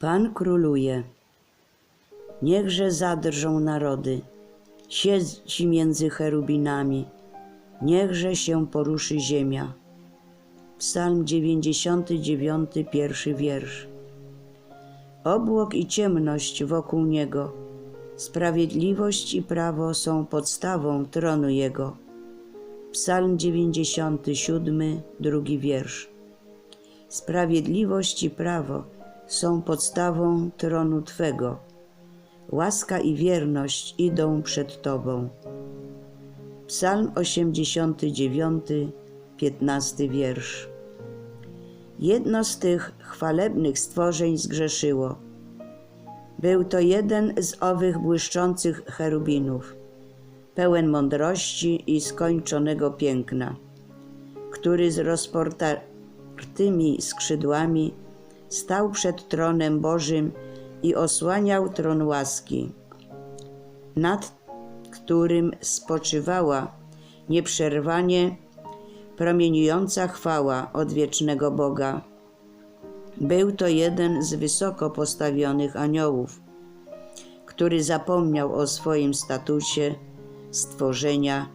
Pan króluje. Niechże zadrżą narody, siedzi między cherubinami, niechże się poruszy ziemia. Psalm 99, pierwszy wiersz. Obłok i ciemność wokół niego, sprawiedliwość i prawo są podstawą tronu jego. Psalm 97, drugi wiersz. Sprawiedliwość i prawo są podstawą tronu Twego. Łaska i wierność idą przed Tobą. Psalm 89, 15 wiersz. Jedno z tych chwalebnych stworzeń zgrzeszyło. Był to jeden z owych błyszczących cherubinów, pełen mądrości i skończonego piękna, który z rozportartymi skrzydłami stał przed tronem Bożym i osłaniał tron łaski, nad którym spoczywała nieprzerwanie promieniująca chwała odwiecznego Boga. Był to jeden z wysoko postawionych aniołów, który zapomniał o swoim statusie stworzenia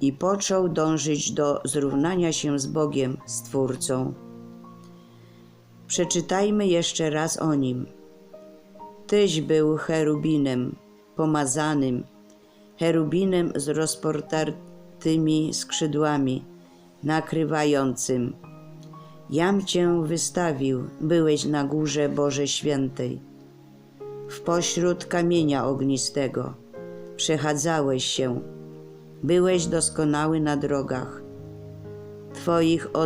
i począł dążyć do zrównania się z Bogiem, Stwórcą. Przeczytajmy jeszcze raz o nim. Tyś był cherubinem, pomazanym, cherubinem z rozportartymi skrzydłami, nakrywającym. Jam Cię wystawił, byłeś na górze Boże Świętej. W pośród kamienia ognistego przechadzałeś się, byłeś doskonały na drogach. Twoich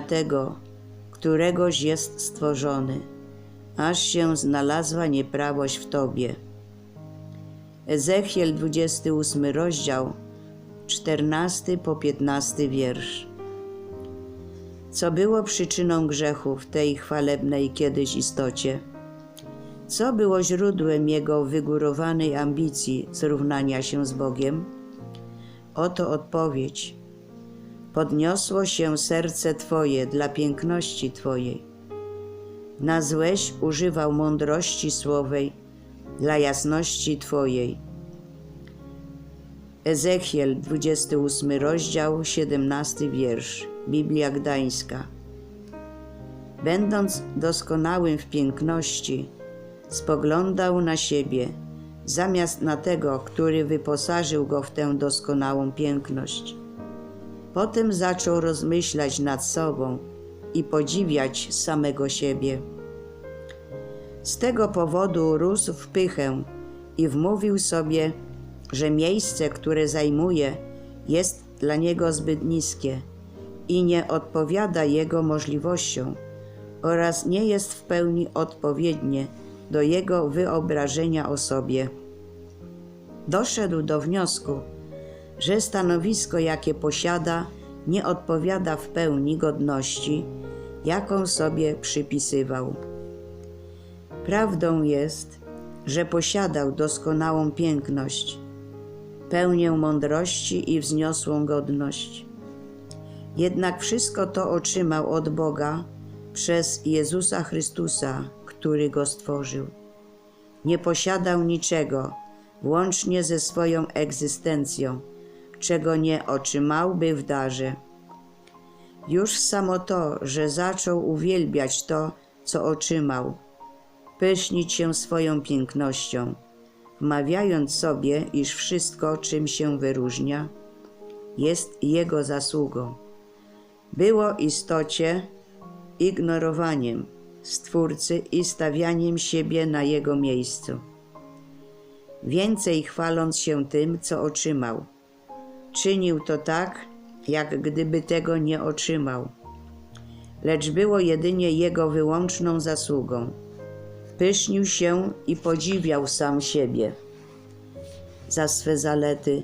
tego, któregoś jest stworzony, aż się znalazła nieprawość w Tobie. Ezechiel 28 rozdział, 14 po 15 wiersz. Co było przyczyną grzechu w tej chwalebnej kiedyś istocie? Co było źródłem jego wygórowanej ambicji zrównania się z Bogiem? Oto odpowiedź. Podniosło się serce Twoje dla piękności Twojej. Na złeś używał mądrości słowej dla jasności Twojej. Ezechiel, 28 rozdział, 17 wiersz. Biblia Gdańska. Będąc doskonałym w piękności, spoglądał na siebie, zamiast na tego, który wyposażył go w tę doskonałą piękność. Potem zaczął rozmyślać nad sobą i podziwiać samego siebie. Z tego powodu rósł w pychę i wmówił sobie, że miejsce, które zajmuje, jest dla niego zbyt niskie i nie odpowiada jego możliwościom oraz nie jest w pełni odpowiednie do jego wyobrażenia o sobie. Doszedł do wniosku, że stanowisko, jakie posiada, nie odpowiada w pełni godności, jaką sobie przypisywał. Prawdą jest, że posiadał doskonałą piękność, pełnię mądrości i wzniosłą godność. Jednak wszystko to otrzymał od Boga przez Jezusa Chrystusa, który go stworzył. Nie posiadał niczego, włącznie ze swoją egzystencją, czego nie otrzymałby w darze. Już samo to, że zaczął uwielbiać to, co otrzymał, pysznić się swoją pięknością, wmawiając sobie, iż wszystko, czym się wyróżnia, jest jego zasługą. Było istocie ignorowaniem Stwórcy i stawianiem siebie na jego miejscu. Więcej chwaląc się tym, co otrzymał. Czynił to tak, jak gdyby tego nie otrzymał, lecz było jedynie jego wyłączną zasługą. Pysznił się i podziwiał sam siebie za swe zalety,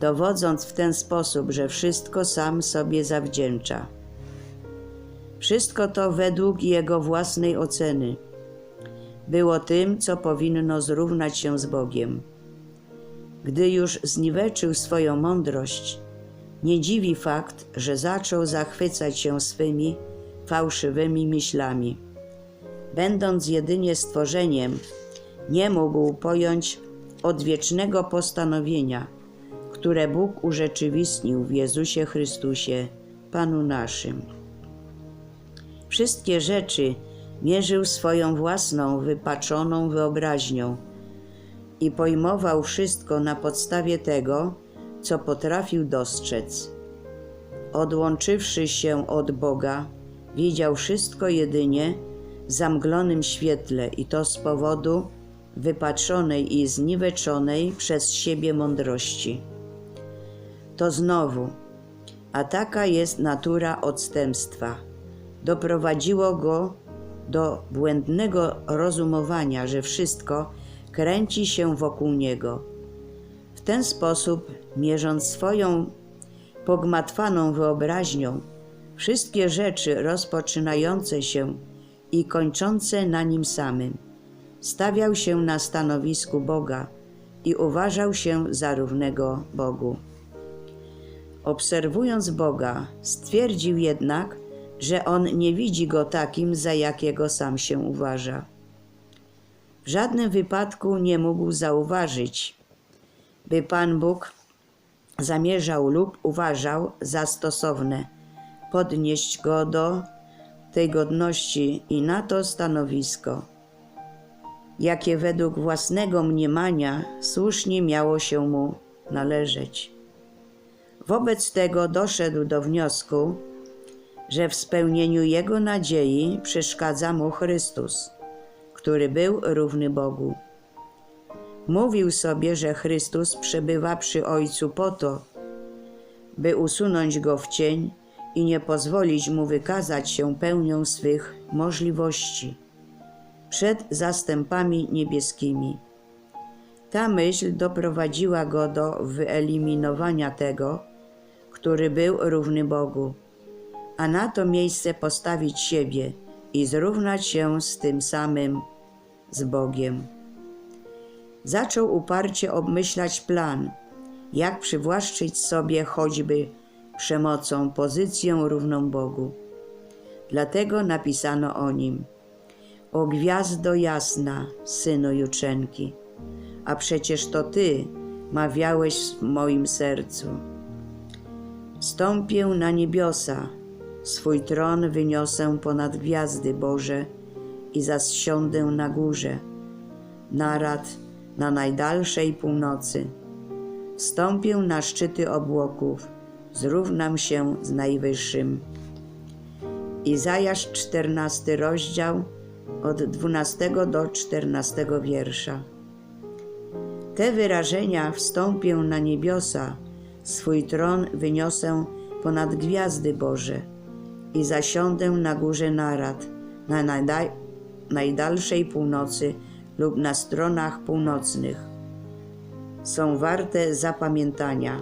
dowodząc w ten sposób, że wszystko sam sobie zawdzięcza. Wszystko to według jego własnej oceny było tym, co powinno zrównać się z Bogiem. Gdy już zniweczył swoją mądrość, nie dziwi fakt, że zaczął zachwycać się swymi fałszywymi myślami. będąc jedynie stworzeniem, nie mógł pojąć odwiecznego postanowienia, które Bóg urzeczywistnił w Jezusie Chrystusie, Panu naszym. Wszystkie rzeczy mierzył swoją własną, wypaczoną wyobraźnią i pojmował wszystko na podstawie tego, co potrafił dostrzec. Odłączywszy się od Boga, widział wszystko jedynie w zamglonym świetle i to z powodu wypaczonej i zniweczonej przez siebie mądrości. To znowu, a taka jest natura odstępstwa, doprowadziło go do błędnego rozumowania, że wszystko kręci się wokół niego. W ten sposób, mierząc swoją pogmatwaną wyobraźnią, wszystkie rzeczy rozpoczynające się i kończące na nim samym, stawiał się na stanowisku Boga i uważał się za równego Bogu. Obserwując Boga, stwierdził jednak, że on nie widzi go takim, za jakiego sam się uważa. W żadnym wypadku nie mógł zauważyć, by Pan Bóg zamierzał lub uważał za stosowne podnieść go do tej godności i na to stanowisko, jakie według własnego mniemania słusznie miało się mu należeć. Wobec tego doszedł do wniosku, że w spełnieniu jego nadziei przeszkadza mu Chrystus, który był równy Bogu. Mówił sobie, że Chrystus przebywa przy Ojcu po to, by usunąć go w cień i nie pozwolić mu wykazać się pełnią swych możliwości przed zastępami niebieskimi. Ta myśl doprowadziła go do wyeliminowania tego, który był równy Bogu, a na to miejsce postawić siebie i zrównać się z tym samym z Bogiem. Zaczął uparcie obmyślać plan, jak przywłaszczyć sobie choćby przemocą pozycję równą Bogu. Dlatego napisano o nim: O gwiazdo jasna, synu jutrzenki, a przecież to ty mawiałeś w moim sercu. Wstąpię na niebiosa, swój tron wyniosę ponad gwiazdy Boże i zasiądę na górze, narad na najdalszej północy. Wstąpię na szczyty obłoków, zrównam się z Najwyższym. Izajasz 14 rozdział od 12 do 14 wiersza. Te wyrażenia wstąpię na niebiosa, swój tron wyniosę ponad gwiazdy Boże i zasiądę na górze narad, na najdal najdalszej północy lub na stronach północnych. Są warte zapamiętania.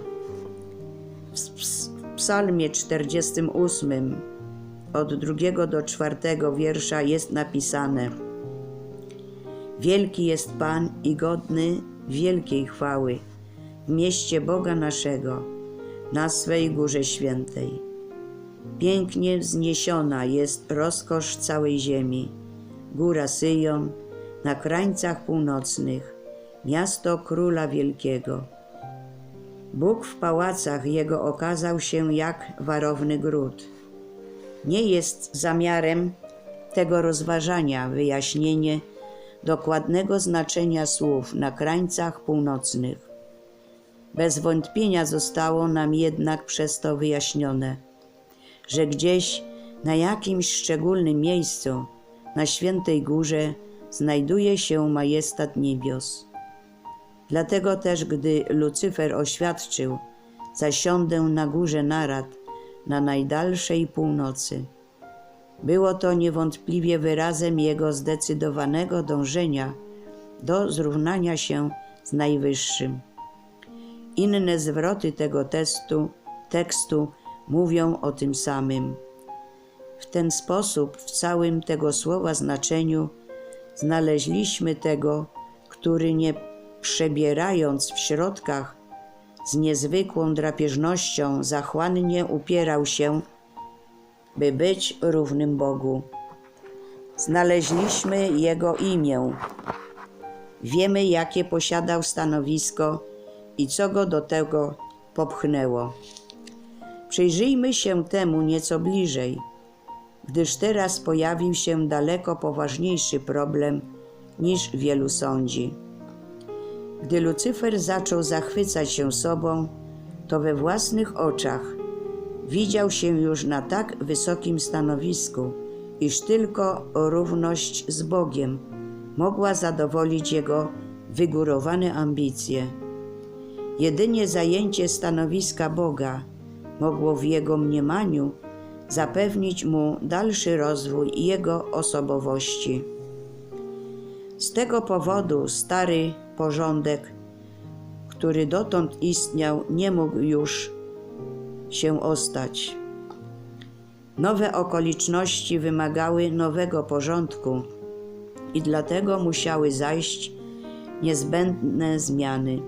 W psalmie 48 od drugiego do czwartego wiersza jest napisane Wielki jest Pan i godny wielkiej chwały w mieście Boga naszego, na swej górze świętej. Pięknie wzniesiona jest rozkosz całej ziemi, góra Syjon, na krańcach północnych, miasto Króla Wielkiego. Bóg w pałacach jego okazał się jak warowny gród. Nie jest zamiarem tego rozważania wyjaśnienie dokładnego znaczenia słów na krańcach północnych. Bez wątpienia zostało nam jednak przez to wyjaśnione, że gdzieś na jakimś szczególnym miejscu na świętej górze znajduje się majestat niebios. Dlatego też, gdy Lucyfer oświadczył, zasiądę na górze narad, na najdalszej północy. Było to niewątpliwie wyrazem jego zdecydowanego dążenia do zrównania się z Najwyższym. Inne zwroty tego testu, tekstu mówią o tym samym. W ten sposób w całym tego słowa znaczeniu znaleźliśmy tego, który nie przebierając w środkach z niezwykłą drapieżnością zachłannie upierał się, by być równym Bogu. Znaleźliśmy jego imię. Wiemy, jakie posiadał stanowisko i co go do tego popchnęło. Przyjrzyjmy się temu nieco bliżej, gdyż teraz pojawił się daleko poważniejszy problem niż wielu sądzi. Gdy Lucyfer zaczął zachwycać się sobą, to we własnych oczach widział się już na tak wysokim stanowisku, iż tylko równość z Bogiem mogła zadowolić jego wygórowane ambicje. Jedynie zajęcie stanowiska Boga mogło w jego mniemaniu zapewnić mu dalszy rozwój jego osobowości. Z tego powodu stary porządek, który dotąd istniał, nie mógł już się ostać. Nowe okoliczności wymagały nowego porządku i dlatego musiały zajść niezbędne zmiany.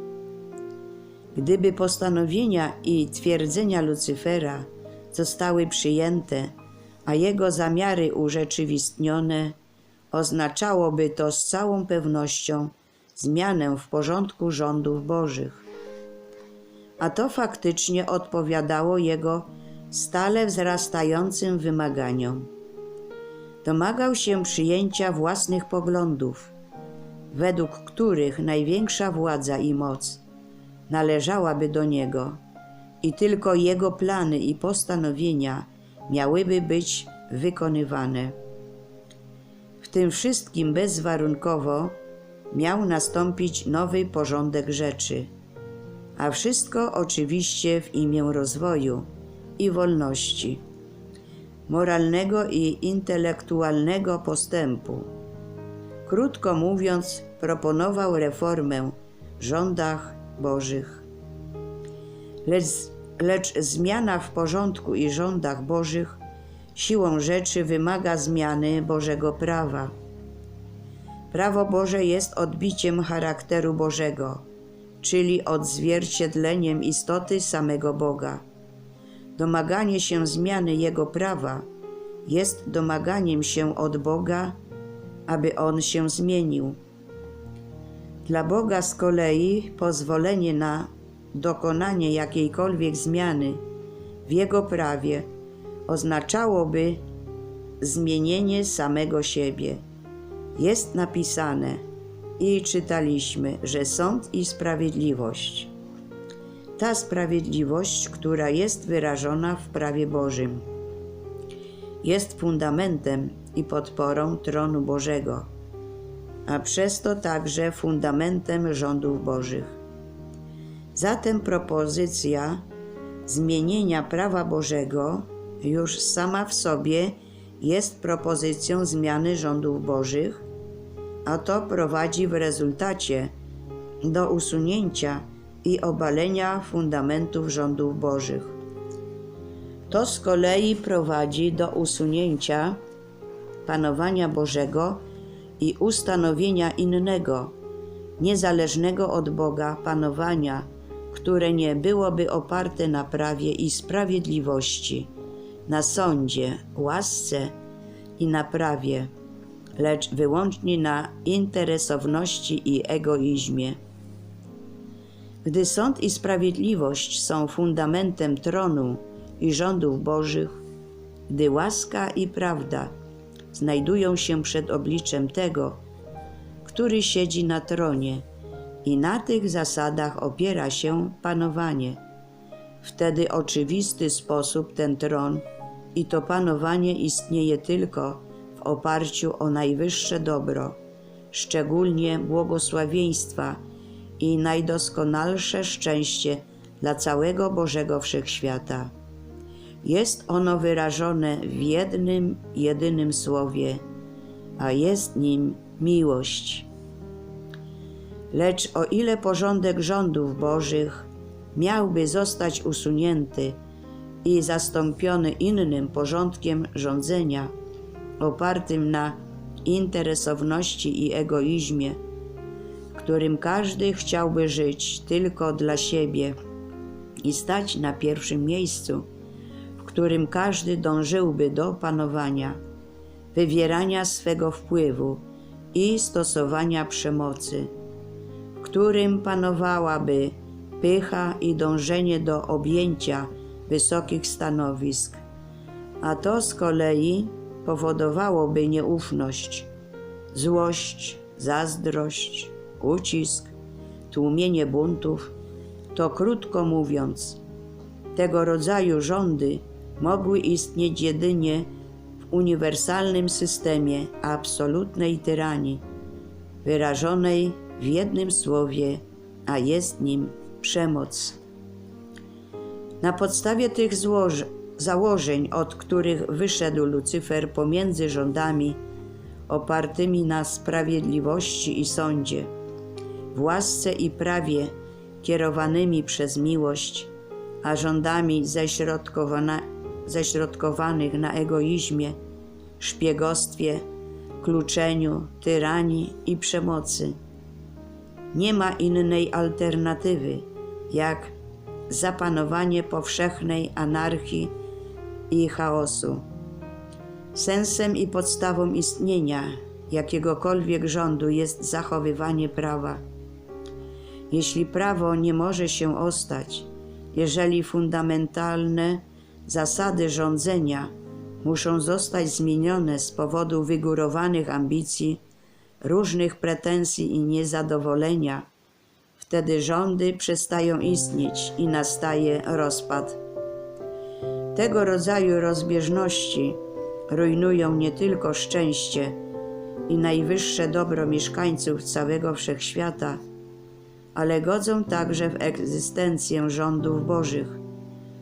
Gdyby postanowienia i twierdzenia Lucyfera zostały przyjęte, a jego zamiary urzeczywistnione, oznaczałoby to z całą pewnością zmianę w porządku rządów Bożych. A to faktycznie odpowiadało jego stale wzrastającym wymaganiom. Domagał się przyjęcia własnych poglądów, według których największa władza i moc należałaby do niego i tylko jego plany i postanowienia miałyby być wykonywane. W tym wszystkim bezwarunkowo miał nastąpić nowy porządek rzeczy, a wszystko oczywiście w imię rozwoju i wolności, moralnego i intelektualnego postępu. Krótko mówiąc, proponował reformę w rządach Bożych. Lecz, lecz zmiana w porządku i rządach Bożych siłą rzeczy wymaga zmiany Bożego prawa. Prawo Boże jest odbiciem charakteru Bożego, czyli odzwierciedleniem istoty samego Boga. Domaganie się zmiany Jego prawa jest domaganiem się od Boga, aby On się zmienił. Dla Boga z kolei pozwolenie na dokonanie jakiejkolwiek zmiany w Jego prawie oznaczałoby zmienienie samego siebie. Jest napisane i czytaliśmy, że sąd i sprawiedliwość. Ta sprawiedliwość, która jest wyrażona w prawie Bożym, jest fundamentem i podporą tronu Bożego, a przez to także fundamentem rządów Bożych. Zatem propozycja zmienienia prawa Bożego już sama w sobie jest propozycją zmiany rządów Bożych, a to prowadzi w rezultacie do usunięcia i obalenia fundamentów rządów Bożych. To z kolei prowadzi do usunięcia panowania Bożego i ustanowienia innego, niezależnego od Boga panowania, które nie byłoby oparte na prawie i sprawiedliwości, na sądzie, łasce i na prawie, lecz wyłącznie na interesowności i egoizmie. Gdy sąd i sprawiedliwość są fundamentem tronu i rządów Bożych, gdy łaska i prawda znajdują się przed obliczem tego, który siedzi na tronie i na tych zasadach opiera się panowanie. Wtedy oczywisty sposób ten tron i to panowanie istnieje tylko w oparciu o najwyższe dobro, szczególnie błogosławieństwa i najdoskonalsze szczęście dla całego Bożego Wszechświata. Jest ono wyrażone w jednym, jedynym słowie, a jest nim miłość. Lecz o ile porządek rządów Bożych miałby zostać usunięty i zastąpiony innym porządkiem rządzenia, opartym na interesowności i egoizmie, którym każdy chciałby żyć tylko dla siebie i stać na pierwszym miejscu, w którym każdy dążyłby do panowania, wywierania swego wpływu i stosowania przemocy, którym panowałaby pycha i dążenie do objęcia wysokich stanowisk, a to z kolei powodowałoby nieufność, złość, zazdrość, ucisk, tłumienie buntów. To krótko mówiąc, tego rodzaju rządy mogły istnieć jedynie w uniwersalnym systemie absolutnej tyranii, wyrażonej w jednym słowie, a jest nim przemoc. Na podstawie tych złoż- założeń, od których wyszedł Lucyfer pomiędzy rządami opartymi na sprawiedliwości i sądzie, w łasce i prawie kierowanymi przez miłość, a rządami ześrodkowana, ześrodkowanych na egoizmie, szpiegostwie, kluczeniu, tyranii i przemocy. Nie ma innej alternatywy, jak zapanowanie powszechnej anarchii i chaosu. Sensem i podstawą istnienia jakiegokolwiek rządu jest zachowywanie prawa. Jeśli prawo nie może się ostać, jeżeli fundamentalne zasady rządzenia muszą zostać zmienione z powodu wygórowanych ambicji, różnych pretensji i niezadowolenia, wtedy rządy przestają istnieć i nastaje rozpad. Tego rodzaju rozbieżności rujnują nie tylko szczęście i najwyższe dobro mieszkańców całego wszechświata, ale godzą także w egzystencję rządów Bożych,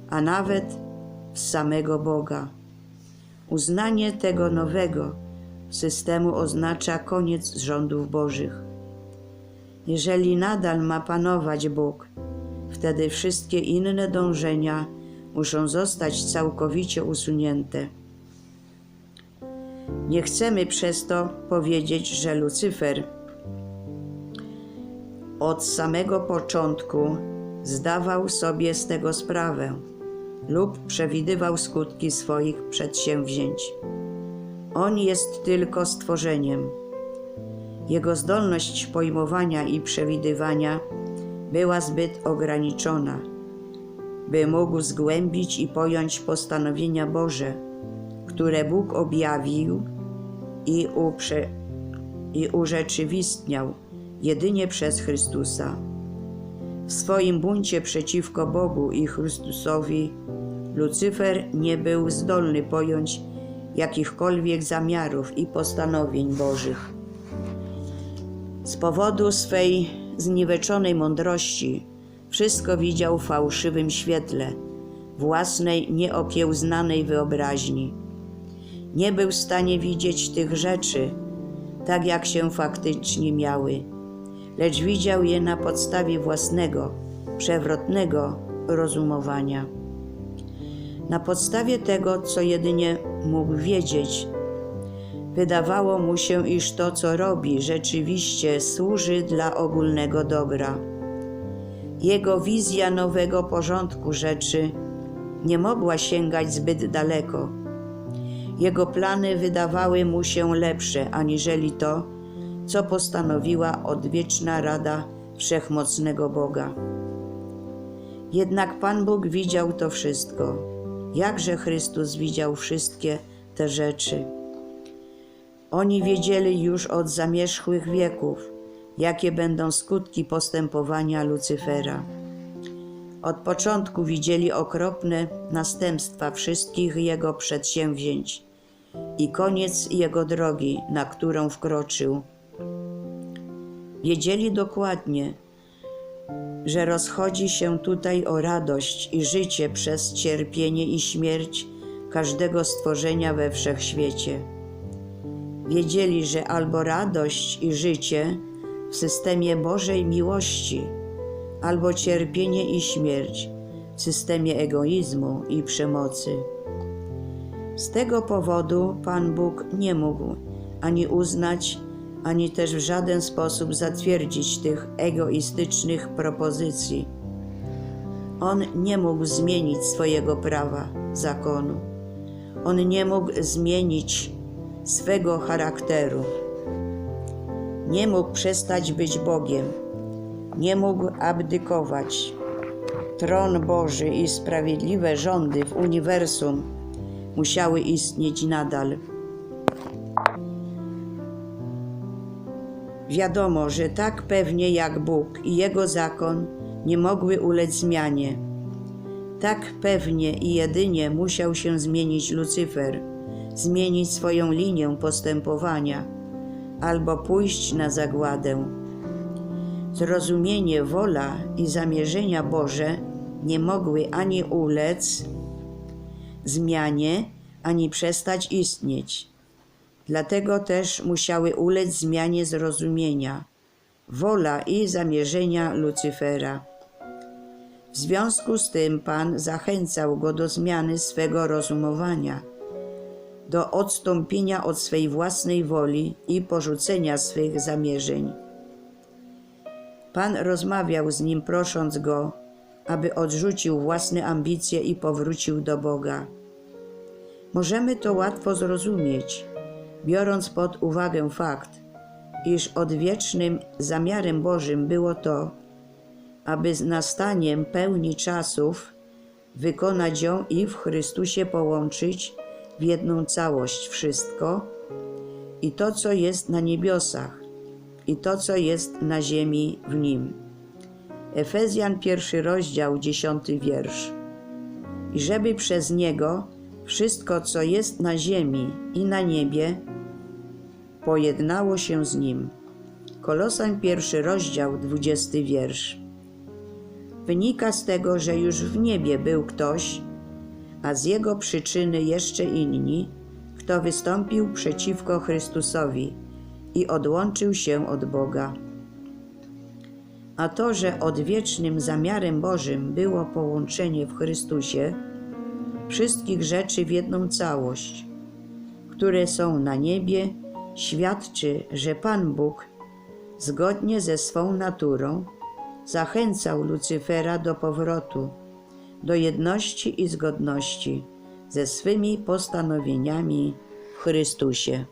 a nawet w samego Boga. Uznanie tego nowego systemu oznacza koniec rządów Bożych. Jeżeli nadal ma panować Bóg, wtedy wszystkie inne dążenia muszą zostać całkowicie usunięte. Nie chcemy przez to powiedzieć, że Lucyfer od samego początku zdawał sobie z tego sprawę lub przewidywał skutki swoich przedsięwzięć. On jest tylko stworzeniem. Jego zdolność pojmowania i przewidywania była zbyt ograniczona, by mógł zgłębić i pojąć postanowienia Boże, które Bóg objawił i, uprze, i urzeczywistniał jedynie przez Chrystusa. W swoim buncie przeciwko Bogu i Chrystusowi Lucyfer nie był zdolny pojąć jakichkolwiek zamiarów i postanowień Bożych. Z powodu swej zniweczonej mądrości wszystko widział w fałszywym świetle, własnej nieokiełznanej wyobraźni. Nie był w stanie widzieć tych rzeczy tak, jak się faktycznie miały, lecz widział je na podstawie własnego, przewrotnego rozumowania. Na podstawie tego, co jedynie mógł wiedzieć, wydawało mu się, iż to, co robi, rzeczywiście służy dla ogólnego dobra. Jego wizja nowego porządku rzeczy nie mogła sięgać zbyt daleko. Jego plany wydawały mu się lepsze aniżeli to, co postanowiła odwieczna Rada Wszechmocnego Boga. Jednak Pan Bóg widział to wszystko. Jakże Chrystus widział wszystkie te rzeczy. Oni wiedzieli już od zamierzchłych wieków, jakie będą skutki postępowania Lucyfera. Od początku widzieli okropne następstwa wszystkich jego przedsięwzięć i koniec jego drogi, na którą wkroczył. Wiedzieli dokładnie, że rozchodzi się tutaj o radość i życie przez cierpienie i śmierć każdego stworzenia we wszechświecie. Wiedzieli, że albo radość i życie w systemie Bożej miłości, albo cierpienie i śmierć w systemie egoizmu i przemocy. Z tego powodu Pan Bóg nie mógł ani uznać, ani też w żaden sposób zatwierdzić tych egoistycznych propozycji. On nie mógł zmienić swojego prawa, zakonu. On nie mógł zmienić swego charakteru. Nie mógł przestać być Bogiem, nie mógł abdykować. Tron Boży i sprawiedliwe rządy w uniwersum musiały istnieć nadal. Wiadomo, że tak pewnie jak Bóg i Jego zakon nie mogły ulec zmianie. Tak pewnie i jedynie musiał się zmienić Lucyfer, zmienić swoją linię postępowania albo pójść na zagładę. Zrozumienie, wola i zamierzenia Boże nie mogły ani ulec zmianie, ani przestać istnieć. Dlatego też musiały ulec zmianie zrozumienia, wola i zamierzenia Lucyfera. W związku z tym Pan zachęcał go do zmiany swego rozumowania, do odstąpienia od swej własnej woli i porzucenia swych zamierzeń. Pan rozmawiał z nim, prosząc go, aby odrzucił własne ambicje i powrócił do Boga. Możemy to łatwo zrozumieć, biorąc pod uwagę fakt, iż odwiecznym zamiarem Bożym było to, aby z nastaniem pełni czasów wykonać ją i w Chrystusie połączyć w jedną całość wszystko i to, co jest na niebiosach, i to, co jest na ziemi w nim. Efezjan pierwszy rozdział, dziesiąty wiersz. I żeby przez niego wszystko, co jest na ziemi i na niebie, pojednało się z nim. Kolosań pierwszy rozdział, dwudziesty wiersz. Wynika z tego, że już w niebie był ktoś, a z jego przyczyny jeszcze inni, kto wystąpił przeciwko Chrystusowi i odłączył się od Boga. A to, że odwiecznym zamiarem Bożym było połączenie w Chrystusie wszystkich rzeczy w jedną całość, które są na niebie, świadczy, że Pan Bóg, zgodnie ze swą naturą, zachęcał Lucyfera do powrotu, do jedności i zgodności ze swymi postanowieniami w Chrystusie.